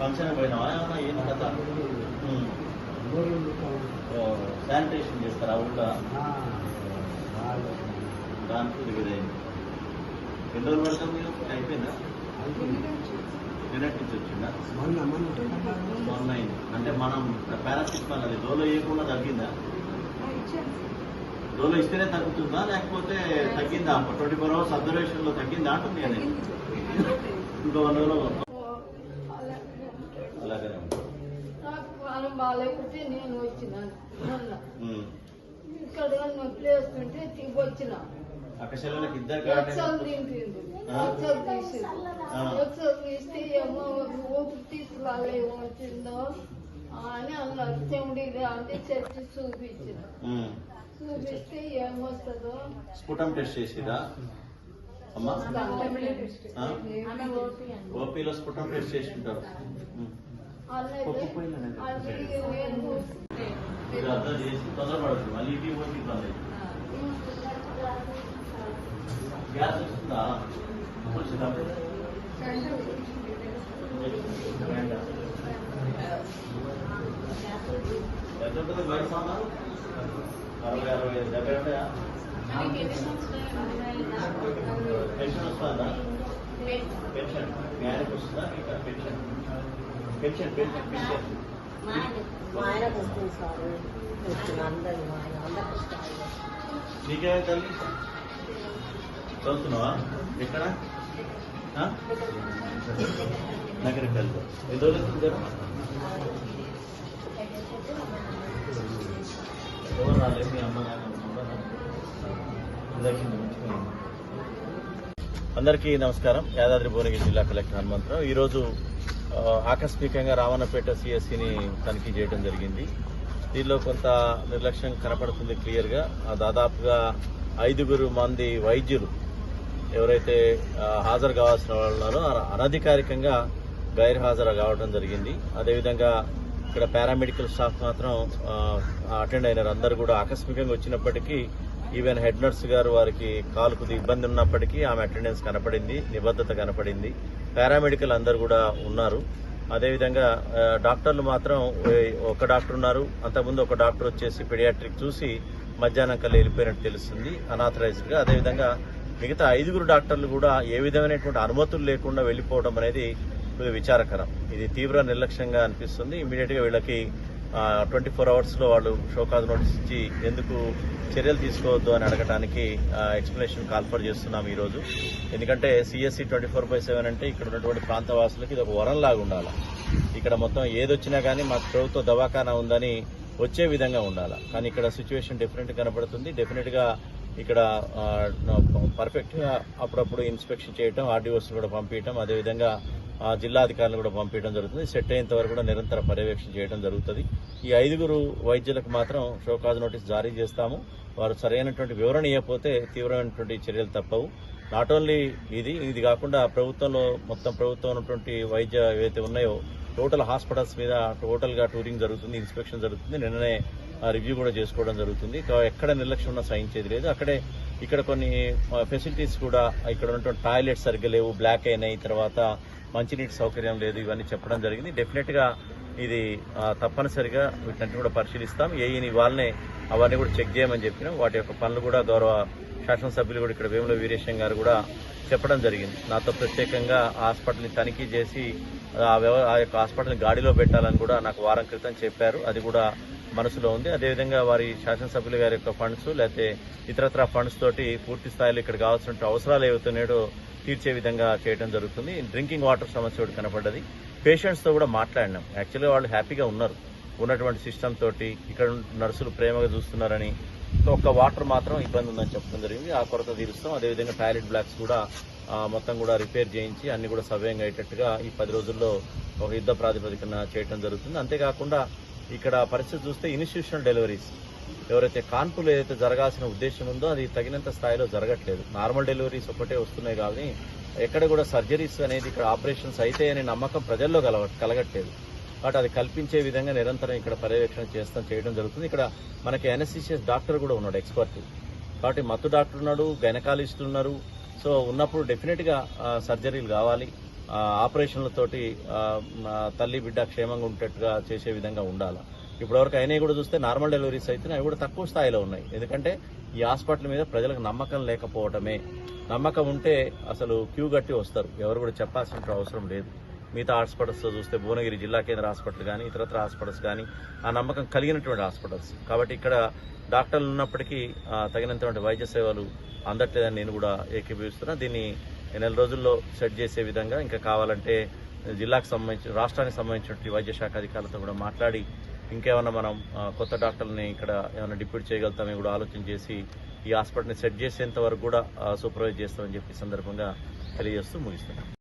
Function పోయినావా ఏంటి కథ? శానిటేషన్ చేస్తారా ఊళ్ళో? దానికి దిగుదైంది ఎన్ని రోజులు పడతాం మీరు అయిపోయిందా? నిన్నటి నుంచి వచ్చిందా? మొన్న అయింది. అంటే మనం పారాసిటమాల్ అది డోలో వేయకుండా తగ్గిందా? డోలో ఇస్తేనే తగ్గుతుందా? లేకపోతే తగ్గిందా? ట్వంటీ ఫోర్ అవర్స్ అబ్జర్వేషన్లో తగ్గిందా అంటుంది అని ఇంకో వన్ రోజులో బాగాలేకపోతే నేను వచ్చినాను మొన్న. ఉమ్. ఇక్కడ నొప్పి వేస్తుంటే తిరిగి వచ్చిన ఇద్దరు. ఎక్సల్ తీస్తే ఏమో ఊపిరి వచ్చిందో అని అన్నారు. చెవుడి అంటే చర్చి చూపించిన. చూపిస్తే ఏమొస్తుందో? స్ఫుటం టెస్ట్ చేసిరా? అమ్మా? ఓపీలో స్ఫుటం టెస్ట్ చేసుకుంటారు ఉమ్. అలాగే అది నేను మీరు అర్థం చేసి తొందరపడుతుంది మళ్ళీ ఇంటికి పోతే ఇబ్బంది అవుతుంది. గ్యాస్ వస్తుందా వచ్చిందా ఎంత ఉంటుంది బయట సామాన్ అరవై అరవై ఐదు డెబ్బై ఉంటాయా పెన్షన్ వస్తుందా పెన్షన్ న్యాయానికి వస్తుందా మీకు పెన్షన్ పెన్షన్ పెన్షన్ పెన్షన్ మా ఆయనకు వస్తుంది సార్ వచ్చిన అందరు మా ఆయన అందరికి వస్తారు తల్లి? చదువుతున్నావా? ఎక్కడ? ఆ? నగరికి వెళ్తా ఎన్ని రోజులు ఎవరు రాలేదు? మీ అమ్మ నాన్న ఉన్నారా? మంచిగా అందరికీ నమస్కారం. యాదాద్రి భువనగిరి జిల్లా కలెక్టర్ హనుమంతరావు. ఈరోజు ఆకస్మికంగా రావణపేట సిఎస్సిని తనిఖీ చేయడం జరిగింది. దీనిలో కొంత నిర్లక్ష్యం కనపడుతుంది క్లియర్గా. దాదాపుగా ఐదుగురు మంది వైద్యులు ఎవరైతే హాజరు కావాల్సిన వాళ్ళు ఉన్నారో అనధికారికంగా గైర్హాజరు కావడం జరిగింది. అదేవిధంగా ఇక్కడ పారామెడికల్ స్టాఫ్ మాత్రం అటెండ్ అయినారు. అందరూ కూడా ఆకస్మికంగా వచ్చినప్పటికీ ఈవెన్ హెడ్ నర్స్ గారు వారికి కాలు కొద్ది ఇబ్బంది ఉన్నప్పటికీ ఆమె అటెండెన్స్ కనపడింది నిబద్ధత కనపడింది. పారామెడికల్ అందరు కూడా ఉన్నారు. అదేవిధంగా డాక్టర్లు మాత్రం ఒక డాక్టర్ ఉన్నారు. అంతకుముందు ఒక డాక్టర్ వచ్చేసి పెడియాట్రిక్ చూసి మధ్యాహ్నం కల్లా వెళ్ళిపోయినట్టు తెలుస్తుంది అనాథరైజ్డ్గా. అదేవిధంగా మిగతా ఐదుగురు డాక్టర్లు కూడా ఏ విధమైనటువంటి అనుమతులు లేకుండా వెళ్ళిపోవడం అనేది కొద్దిగా విచారకరం. ఇది తీవ్ర నిర్లక్ష్యంగా అనిపిస్తుంది. ఇమీడియట్గా వీళ్ళకి ట్వంటీ ఫోర్ అవర్స్లో వాళ్ళు షోకాజ్ నోటీస్ ఇచ్చి ఎందుకు చర్యలు తీసుకోవద్దు అని అడగడానికి ఎక్స్ప్లెనేషన్ కాల్ఫర్ చేస్తున్నాం ఈరోజు ఎందుకంటే CSC twenty four by seven అంటే ఇక్కడ ఉన్నటువంటి ప్రాంతవాసులకి ఇది ఒక వరంలాగా ఉండాలి? ఇక్కడ మొత్తం ఏదొచ్చినా కానీ మాకు ప్రభుత్వ దవాఖానా ఉందని వచ్చే విధంగా ఉండాలి? కానీ ఇక్కడ సిచ్యువేషన్ డిఫరెంట్ కనబడుతుంది. డెఫినెట్గా ఇక్కడ పర్ఫెక్ట్గా అప్పుడప్పుడు ఇన్స్పెక్షన్ చేయటం ఆర్డీఓస్ కూడా పంపించడం అదేవిధంగా జిల్లా అధికారులు కూడా పంపించడం జరుగుతుంది. సెట్ అయ్యేంత వరకు కూడా నిరంతర పర్యవేక్షణ చేయడం జరుగుతుంది. ఈ ఐదుగురు వైద్యులకు మాత్రం షోకాజ్ నోటీస్ జారీ చేస్తాము. వారు సరైనటువంటి వివరణ ఇవ్వకపోతే తీవ్రమైనటువంటి చర్యలు తప్పవు. నాట్ ఓన్లీ ఇది ఇది కాకుండా ప్రభుత్వంలో మొత్తం ప్రభుత్వం ఉన్నటువంటి వైద్య ఏవైతే ఉన్నాయో టోటల్ హాస్పిటల్స్ మీద టోటల్గా టూరింగ్ జరుగుతుంది ఇన్స్పెక్షన్ జరుగుతుంది. నిన్ననే రివ్యూ కూడా చేసుకోవడం జరుగుతుంది. ఎక్కడ నిర్లక్ష్యం ఉన్నా సహించేది లేదు. అక్కడే ఇక్కడ కొన్ని ఫెసిలిటీస్ కూడా ఇక్కడ ఉన్నటువంటి టాయిలెట్స్ సరిగ్గా లేవు బ్లాక్ అయినాయి. తర్వాత మంచినీటి సౌకర్యం లేదు ఇవన్నీ చెప్పడం జరిగింది. డెఫినెట్గా ఇది తప్పనిసరిగా వీటిని కూడా పరిశీలిస్తాం. ఏఈని వాళ్ళనే అవన్నీ కూడా చెక్ చేయమని చెప్పినాం. వాటి యొక్క పనులు కూడా గౌరవ శాసనసభ్యులు కూడా ఇక్కడ వేముల వీరేశం గారు కూడా చెప్పడం జరిగింది. నాతో ప్రత్యేకంగా హాస్పిటల్ని తనిఖీ చేసి ఆ వ్యవ ఆ యొక్క హాస్పిటల్ని గాడిలో పెట్టాలని కూడా నాకు వారం క్రితం చెప్పారు. అది కూడా మనసులో ఉంది. అదేవిధంగా వారి శాసనసభ్యులు గారి యొక్క ఫండ్స్ లేకపోతే ఇతరత్ర ఫండ్స్ తోటి పూర్తి స్థాయిలో ఇక్కడ కావాల్సిన అవసరాలు ఏవైతున్నాయో తీర్చే విధంగా చేయడం జరుగుతుంది. డ్రింకింగ్ వాటర్ సమస్య ఒకటి కనపడ్డది. పేషెంట్స్తో కూడా మాట్లాడినాం. యాక్చువల్గా వాళ్ళు హ్యాపీగా ఉన్నారు. ఉన్నటువంటి సిస్టమ్ తోటి ఇక్కడ నర్సులు ప్రేమగా చూస్తున్నారని ఒక్క వాటర్ మాత్రం ఇబ్బంది ఉందని చెప్పడం జరిగింది. ఆ కొరత తీరుస్తాం. అదేవిధంగా టాయిలెట్ బ్లాక్స్ కూడా మొత్తం కూడా రిపేర్ చేయించి అన్ని కూడా సవ్యంగా అయ్యేటట్టుగా ఈ పది రోజుల్లో ఒక యుద్ధ ప్రాతిపదికన చేయడం జరుగుతుంది. అంతేకాకుండా ఇక్కడ పరిస్థితి చూస్తే ఇన్స్టిట్యూషనల్ డెలివరీస్. ఎవరైతే కాన్పులు ఏదైతే జరగాల్సిన ఉద్దేశం ఉందో అది తగినంత స్థాయిలో జరగట్లేదు. నార్మల్ డెలివరీస్ ఒకటే వస్తున్నాయి కానీ ఎక్కడ కూడా సర్జరీస్ అనేది ఇక్కడ ఆపరేషన్స్ అయితే అనే నమ్మకం ప్రజల్లో కలగ కలగట్లేదు. కాబట్టి అది కల్పించే విధంగా నిరంతరం ఇక్కడ పర్యవేక్షణ చేస్తాం చేయడం జరుగుతుంది. ఇక్కడ మనకి ఎన్ఎస్సిసిఎస్ డాక్టర్ కూడా ఉన్నాడు ఎక్స్పర్ట్ కాబట్టి మత్తు డాక్టర్ ఉన్నాడు గైనకాలజిస్ట్ ఉన్నారు. సో ఉన్నప్పుడు డెఫినెట్గా సర్జరీలు కావాలి. ఆపరేషన్లతోటి తల్లి బిడ్డ క్షేమంగా ఉండేట్టుగా చేసే విధంగా ఉండాలి. ఇప్పటివరకు అయినవి కూడా చూస్తే నార్మల్ డెలివరీస్ అయితే అవి కూడా తక్కువ స్థాయిలో ఉన్నాయి. ఎందుకంటే ఈ హాస్పిటల్ మీద ప్రజలకు నమ్మకం లేకపోవటమే. నమ్మకం ఉంటే అసలు క్యూ కట్టి వస్తారు. ఎవరు కూడా చెప్పాల్సిన అవసరం లేదు. మిగతా హాస్పిటల్స్ చూస్తే భువనగిరి జిల్లా కేంద్ర హాస్పిటల్ కానీ ఇతరత్ర హాస్పిటల్స్ కానీ ఆ నమ్మకం కలిగినటువంటి హాస్పిటల్స్. కాబట్టి ఇక్కడ డాక్టర్లు ఉన్నప్పటికీ తగినంతటువంటి వైద్య సేవలు అందట్లేదని నేను కూడా ఏకీభవిస్తున్నా. దీన్ని నెల రోజుల్లో సెట్ చేసే విధంగా ఇంకా కావాలంటే జిల్లాకు సంబంధించి రాష్ట్రానికి సంబంధించిన వైద్య శాఖ అధికారులతో కూడా మాట్లాడి ఇంకేమన్నా మనం కొత్త డాక్టర్ని ఇక్కడ ఏమైనా డిప్యూట్ చేయగలుగుతామని కూడా ఆలోచన చేసి ఈ హాస్పిటల్ని సెట్ చేసేంత వరకు కూడా సూపర్వైజ్ చేస్తామని చెప్పి సందర్భంగా తెలియజేస్తూ ముగిస్తున్నాం